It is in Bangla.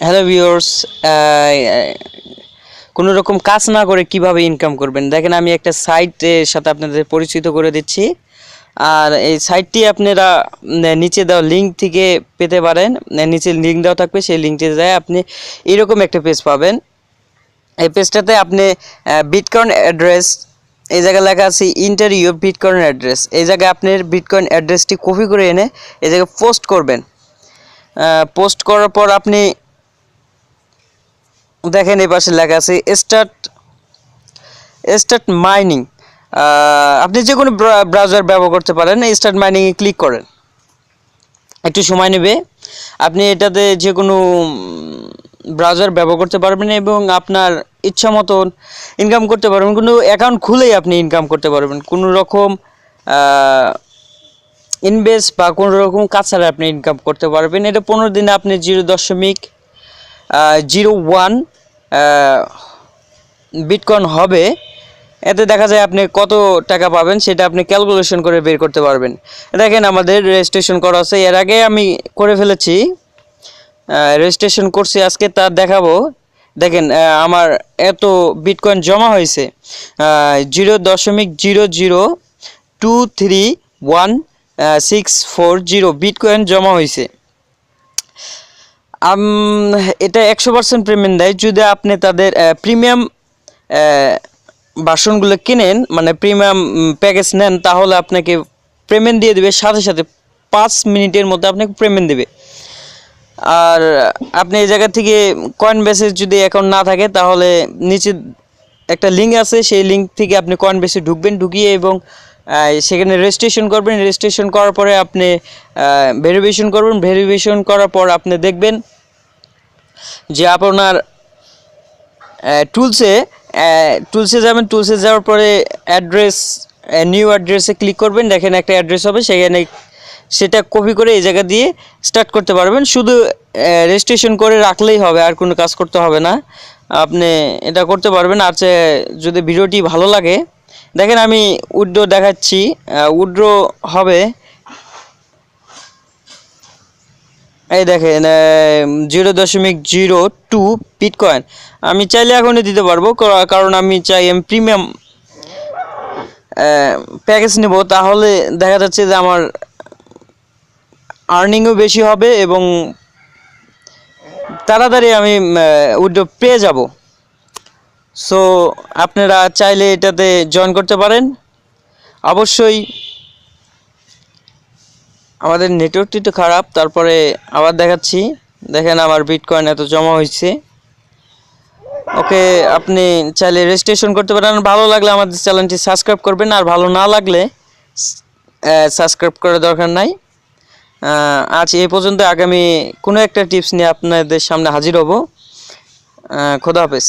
হ্যালো ভিউয়ার্স কোনো রকম কাজ না করে কীভাবে ইনকাম করবেন? দেখেন আমি একটা সাইটের সাথে আপনাদের পরিচিত করে দিচ্ছি। আর এই সাইটটি আপনারা নিচে দেওয়া লিঙ্ক থেকে পেতে পারেন। নিচে লিঙ্ক দেওয়া থাকবে, সেই লিঙ্কটিতে যায়, আপনি এরকম একটা পেজ পাবেন। এই পেজটাতে আপনি বিটকয়েন অ্যাড্রেস এই জায়গায় লেখা আছে ইন্টার ইন্টারভিউ বিটকয়েন অ্যাড্রেস এই জায়গায় আপনার বিটকয়েন অ্যাড্রেসটি কপি করে এনে এই জায়গায় পোস্ট করবেন। পোস্ট করার পর আপনি দেখেন এই পাশে লেখা আছে স্টার্ট স্টার্ট মাইনিং আপনি যে কোনো ব্রাউজার ব্যবহার করতে পারেন স্টার্ট মাইনিংয়ে ক্লিক করেন। একটু সময় নেবে। আপনি এটাতে যে কোনো ব্রাউজার ব্যবহার করতে পারবেন এবং আপনার ইচ্ছা মতন ইনকাম করতে পারবেন। কোনো অ্যাকাউন্ট খুলেই আপনি ইনকাম করতে পারবেন। কোনো রকম ইনভেস্ট বা কোনো রকম কাজ ছাড়া আপনি ইনকাম করতে পারবেন। এটা পনেরো দিনে আপনি জিরো দশমিক জিরো ওয়ান বিটকয়েন হবে, এতে দেখা যায় আপনি কত টাকা পাবেন সেটা আপনি ক্যালকুলেশন করে বের করতে পারবেন। দেখেন আমাদের রেজিস্ট্রেশন করা আছে, এর আগে আমি করে ফেলেছি। রেজিস্ট্রেশন করছি, আজকে তার দেখাবো। দেখেন আমার এত বিটকয়েন জমা হয়েছে জিরো দশমিক zero zero two three one six four zero bitcoin জমা হয়েছে। এটা একশো পার্সেন্ট পেমেন্ট দেয়। যদি আপনি তাদের প্রিমিয়াম বাসনগুলো কিনেন মানে প্রিমিয়াম প্যাকেজ নেন, তাহলে আপনাকে পেমেন্ট দিয়ে দেবে। সাথে সাথে পাঁচ মিনিটের মধ্যে আপনাকে পেমেন্ট দেবে। আর আপনি এই জায়গা থেকে কয়েন বেসে যদি অ্যাকাউন্ট না থাকে, তাহলে নিচে একটা লিঙ্ক আছে। সেই লিঙ্ক থেকে আপনি কয়েন বেসে ঢুকবেন, ঢুকিয়ে এবং সেখানে রেজিস্ট্রেশন করবেন। রেজিস্ট্রেশন করার পরে আপনি ভেরিফিকেশন করবেন। ভেরিফিকেশন করার পর আপনি দেখবেন যে আপনার টুলসে টুলসে যাবেন। টুলসে যাওয়ার পরে অ্যাড্রেস নিউ অ্যাড্রেসে ক্লিক করবেন। দেখেন একটা অ্যাড্রেস হবে, সেখানে সেটা কপি করে এই জায়গা দিয়ে স্টার্ট করতে পারবেন। শুধু রেজিস্ট্রেশন করে রাখলেই হবে, আর কোনো কাজ করতে হবে না। আপনি এটা করতে পারবেন। আর যদি ভিডিওটি ভালো লাগে দেখেন আমি উড্রো দেখাচ্ছি উড্রো হবে। এই দেখেন জিরো দশমিক জিরো টু বিটকয়েন। আমি চাইলে এখনই দিতে পারব কারণ আমি চাই আমি প্রিমিয়াম প্যাকেজ নেব। তাহলে দেখা যাচ্ছে যে আমার আর্নিংও বেশি হবে এবং তাড়াতাড়ি আমি উইড্রো পেয়ে যাব। সো আপনারা চাইলে এটাতে জয়েন করতে পারেন। অবশ্যই আমাদের নেটওয়ার্কটি তো খারাপ, তারপরে আবার দেখাচ্ছি। দেখেন আমার বিটকয়েন এত জমা হয়েছে। ওকে, আপনি চাইলে রেজিস্ট্রেশন করতে পারেন। ভালো লাগলে আমাদের চ্যানেলটি সাবস্ক্রাইব করবেন, আর ভালো না লাগলে সাবস্ক্রাইব করার দরকার নাই। আজ এই পর্যন্ত আগামী কোনো একটা টিপস নিয়ে আপনাদের সামনে হাজির হব। খোদা হাফেজ।